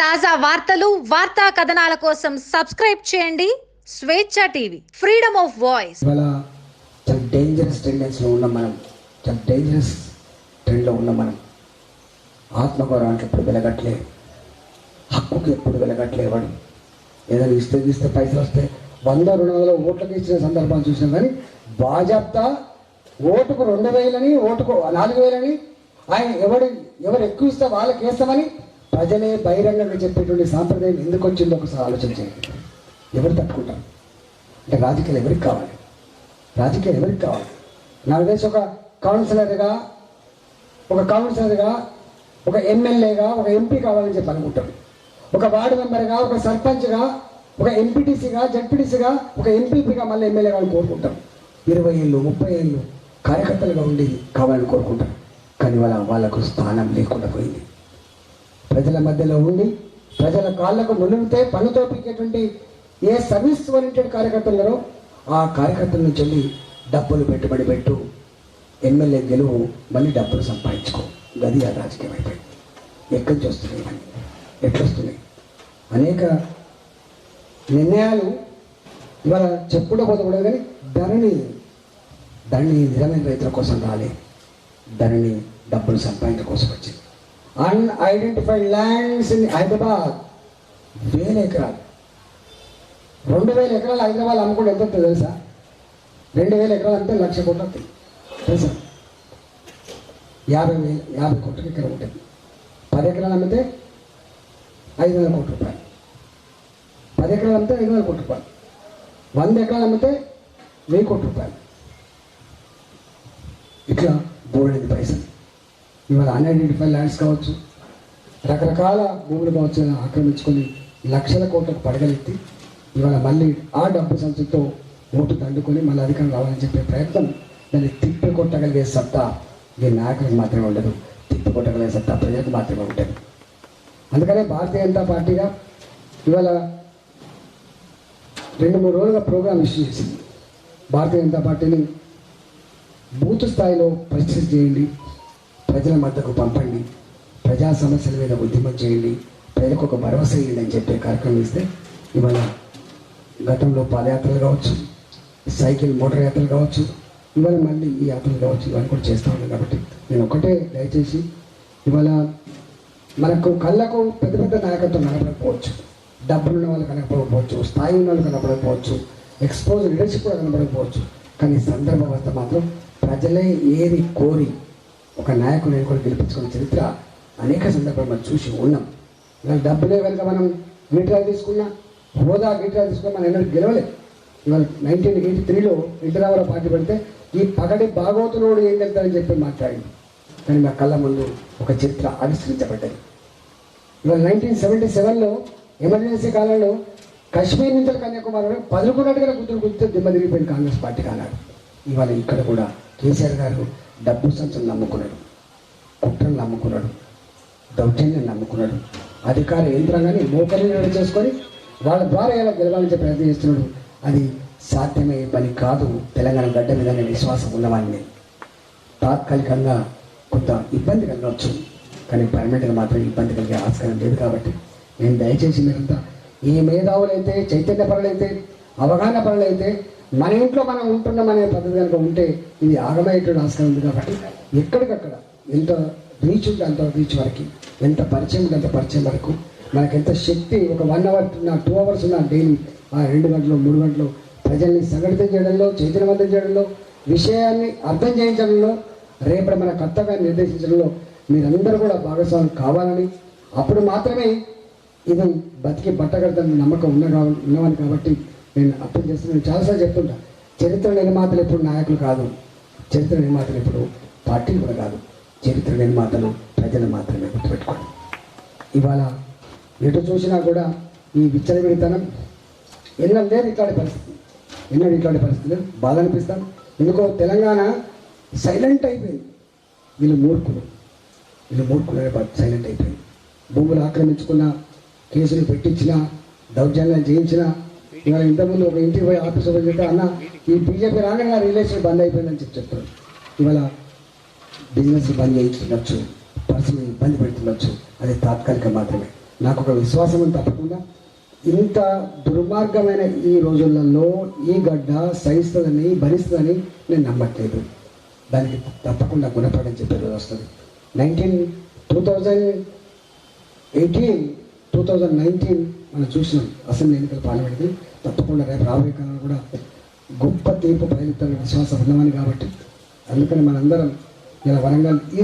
తాజా వార్తలు వార్తా కథనాల కోసం సబ్స్క్రైబ్ చేయండి. స్వేచ్ఛ టీవీ ఫ్రీడమ్ ఆఫ్ వాయిస్. ఇవాళ చాలా డేంజరస్ టెండెన్స్లో ఉన్నాం మనం. చాలా డేంజరస్ ట్రెండ్లో ఉన్నాం మనం. ఆత్మగౌరవానికి ఎప్పుడు వెలగట్లే? హక్కుకి ఎప్పుడు వెలగట్లే వాడు? ఏదైనా ఇస్తే ఇస్తే పైసలు వస్తే వంద రెండు వందల ఓట్లకి ఇచ్చిన సందర్భాలు చూసినాం కానీ బాజాప్తా ఓటుకు రెండు వేలని ఓటుకు నాలుగు వేలని ఆయన ఎవడు ఎవరు ఎక్కువ ఇస్తే వాళ్ళకి వేస్తామని ప్రజలే బహిరంగంగా చెప్పేటువంటి సాంప్రదాయం ఎందుకు వచ్చిందో ఒకసారి ఆలోచన చేయండి ఎవరు తట్టుకుంటారు? అంటే రాజకీయాలు ఎవరికి కావాలి? రాజకీయాలు ఎవరికి కావాలి? నాకు తెలిసి ఒక కౌన్సిలర్గా ఒక కౌన్సిలర్గా ఒక ఎమ్మెల్యేగా ఒక ఎంపీ కావాలని చెప్పి అనుకుంటాం. ఒక వార్డు మెంబర్గా ఒక సర్పంచ్గా ఒక ఎంపీటీసీగా జడ్పీటీసీగా ఒక ఎంపీపీగా మళ్ళీ ఎమ్మెల్యే కావాలని కోరుకుంటాం. ఇరవై ఏళ్ళు ముప్పై ఏళ్ళు కార్యకర్తలుగా ఉండి కావాలని కోరుకుంటారు కానీ వాళ్ళ వాళ్ళకు స్థానం లేకుండా పోయింది. ప్రజల మధ్యలో ఉండి ప్రజల కాళ్ళకు మునిగితే పన్నుతో పీకేటువంటి ఏ సర్వీస్ ఓరియంటెడ్ కార్యకర్తలు ఉన్నారో ఆ కార్యకర్తల నుంచి వెళ్ళి డబ్బులు పెట్టుబడి పెట్టు. ఎమ్మెల్యే గెలువు మళ్ళీ డబ్బులు సంపాదించుకో. గది ఆ రాజకీయం అయిపోయింది. ఎక్కడి నుంచి వస్తున్నాయి ఇవన్నీ? ఎట్లొస్తున్నాయి? అనేక నిర్ణయాలు ఇవాళ చెప్పుకుంటూ పోతకూడదు కానీ ధరణి ధరణి నిజమైన రైతుల కోసం రాలే. ధరణి డబ్బులు సంపాదించడం కోసం వచ్చింది. అన్ఐడెంటిఫైడ్ ల్యాండ్స్ ఇన్ హైదరాబాద్ వేల ఎకరాలు. రెండు వేల ఎకరాలు హైదరాబాద్ అమ్ముకుంటే ఎంత వస్తుందో తెలుసా? రెండు వేల ఎకరాలు అంటే లక్ష కోట్లు తెలుసా? యాభై వేలు యాభై కోట్లకి ఎకరం ఉంటుంది. పది ఎకరాలు అమ్మితే ఐదు వేల కోట్ల రూపాయలు. పది ఎకరాలు అమ్మితే ఐదు వేల కోట్ల రూపాయలు. వంద ఎకరాలు అమ్మితే వెయ్యి కోట్ల రూపాయలు. ఇట్లా బోర్డు పైసలు. ఇవాళ అన్ఐడెంటిఫైడ్ ల్యాండ్స్ కావచ్చు. రకరకాల భూములు కావచ్చు ఆక్రమించుకొని లక్షల కోట్లకు పడగలెత్తి ఇవాళ మళ్ళీ ఆ డబ్బు సంచుతో ఓటు దండుకొని మళ్ళీ అధికారం రావాలని చెప్పే ప్రయత్నం దాన్ని తిప్పి కొట్టగలిగే సత్తా ఈ నాయకులకు మాత్రమే ఉండదు. తిప్పి కొట్టగలిగే సత్తా ప్రజలకు మాత్రమే ఉంటుంది. అందుకనే భారతీయ జనతా పార్టీగా ఇవాళ రెండు మూడు రోజులుగా ప్రోగ్రాం ఇష్యూ చేసింది. భారతీయ జనతా పార్టీని బూత్ స్థాయిలో పరిస్థితి చేయండి. ప్రజల మద్దకు పంపండి. ప్రజా సమస్యల మీద ఉద్యమం చేయండి. ప్రజలకు ఒక భరోసా ఇవ్వండి అని చెప్పే కార్యక్రమం ఇస్తే ఇవాళ గతంలో పాదయాత్రలు కావచ్చు సైకిల్ మోటార్ యాత్రలు కావచ్చు ఇవాళ మళ్ళీ ఈ యాత్రలు కావచ్చు ఇవన్నీ కూడా చేస్తూ ఉన్నాను కాబట్టి నేను ఒకటే దయచేసి ఇవాళ మనకు కళ్ళకు పెద్ద పెద్ద నాయకత్వం కనపడకపోవచ్చు డబ్బులు ఉన్న వాళ్ళు కనపడకపోవచ్చు స్థాయి ఉన్న వాళ్ళు కనపడకపోవచ్చు ఎక్స్పోజ్ లీడర్షిప్ కూడా కనపడకపోవచ్చు. కానీ సందర్భవస్థ మాత్రం ప్రజలే ఏది కోరి ఒక నాయకుని కూడా గెలిపించుకున్న చరిత్ర అనేక సందర్భాలు మనం చూసి ఉన్నాం. ఇవాళ డబ్బులే కనుక మనం గిట్రాలు తీసుకున్నా హోదా గిట్రాలు తీసుకున్నా మనం ఎన్నడూ గెలవలేదు ఇవాళ నైన్టీన్ ఎయిటీ త్రీలో ఇంటరావరావు పార్టీ పడితే ఈ పగటి భాగవతులోడు ఏం వెళ్తారని చెప్పి మాట్లాడింది. కానీ మా కళ్ళ ముందు ఒక చరిత్ర ఆవిష్కరించబడ్డది. ఇవాళ నైన్టీన్ సెవెంటీ సెవెన్లో ఎమర్జెన్సీ కాలంలో కాశ్మీర్ నుంచి కన్యాకుమారి వరకు పదులుకున్నట్టుగా గుర్తులు గుర్తు దిమ్మ కాంగ్రెస్ పార్టీ కానాడు ఇవాళ ఇక్కడ కూడా కేసీఆర్ గారు డబ్బు సంచులు నమ్ముకున్నాడు. కుట్రలు నమ్ముకున్నాడు. దౌర్జన్యం నమ్ముకున్నాడు. అధికార యంత్రాంగాన్ని మోకరి చేసుకొని వాళ్ళ ద్వారా ఎలా గెలవాలని ప్రయత్నిస్తున్నాడు ప్రయత్నం చేస్తున్నాడు. అది సాధ్యమయ్యే పని కాదు. తెలంగాణ గడ్డ మీద విశ్వాసం ఉన్నవాడిని. తాత్కాలికంగా కొంత ఇబ్బంది కలగవచ్చు. కానీ పర్మనెంట్గా మాత్రం ఇబ్బంది కలిగే ఆస్కారం లేదు కాబట్టి నేను దయచేసి మీరంతా ఈ మేధావులైతే చైతన్య పరులైతే అవగాహన పరులైతే మన ఇంట్లో మనం ఉంటున్నాం అనే పద్ధతి కనుక ఉంటే ఇది ఆగమయ్యేటువంటి ఆస్కారం ఉంది కాబట్టి ఎక్కడికక్కడ ఎంత రీచ్ ఉంటే అంత రీచ్ వరకు ఎంత పరిచయం ఉంటే అంత పరిచయం వరకు మనకు ఎంత శక్తి ఒక వన్ అవర్ ఉన్న టూ అవర్స్ ఉన్న డైలీ ఆ రెండు గంటలు మూడు గంటలు ప్రజల్ని సంఘటితం చేయడంలో చైతన్యవంతం చేయడంలో విషయాన్ని అర్థం చేయించడంలో రేపటి మన కర్తవ్యాన్ని నిర్దేశించడంలో మీరందరూ కూడా భాగస్వామి కావాలని అప్పుడు మాత్రమే ఇది బతికి బట్టగడతాను నమ్మకం ఉన్న కావ- కాబట్టి నేను అర్థం చేస్తున్నాను చాలాసార్లు చెప్తుంటా. చరిత్ర నిర్మాతలు ఎప్పుడు నాయకులు కాదు. చరిత్ర నిర్మాతలు ఎప్పుడు పార్టీలు కూడా కాదు. చరిత్ర నిర్మాతలు ప్రజలు మాత్రమే గుర్తుపెట్టుకోండి ఇవాళ ఎటు చూసినా కూడా ఈ విచ్చలవిడితనం ఎన్నో లేదు ఇట్లాంటి పరిస్థితి. ఎన్నో ఇట్లాంటి పరిస్థితులు బాధ అనిపిస్తాం. ఎందుకో తెలంగాణ సైలెంట్ అయిపోయింది. వీళ్ళు మూర్ఖులు. వీళ్ళు మూర్ఖులు సైలెంట్ అయిపోయింది. భూములు ఆక్రమించుకున్న కేసులు పెట్టించిన దౌర్జన్యాలు చేయించిన ఇవాళ ఇంతకుముందు ఒక ఇంటికి పోయి ఆఫీస్ ఓపెన్ చేస్తే అన్న ఈ బీజేపీ రాగానే నా రిలేషన్ బంద్ అయిపోయిందని చెప్పి చెప్తారు ఇవాళ బిజినెస్ బంద్ చేయించుండొచ్చు పర్సనల్ ఇబ్బంది పెడుతుండొచ్చు అది తాత్కాలిక మాత్రమే. నాకు ఒక విశ్వాసం తప్పకుండా. ఇంత దుర్మార్గమైన ఈ రోజులలో ఈ గడ్డ సహిస్తుందని భరిస్తుందని నేను నమ్మట్లేదు. దానికి తప్పకుండా గుణపడని చెప్పే రోజు వస్తుంది. Nineteen two thousand eighteen two thousand nineteen మనం చూసినాం అసెంబ్లీ ఎన్నికల పాల్గొనేది తప్పకుండా రేపు రాబోయే కాలంలో కూడా గొప్ప తీర్పు ప్రజలతో విశ్వాసం ఉన్నవని కాబట్టి. అందుకని మనందరం ఇలా వరంగల్ ఈ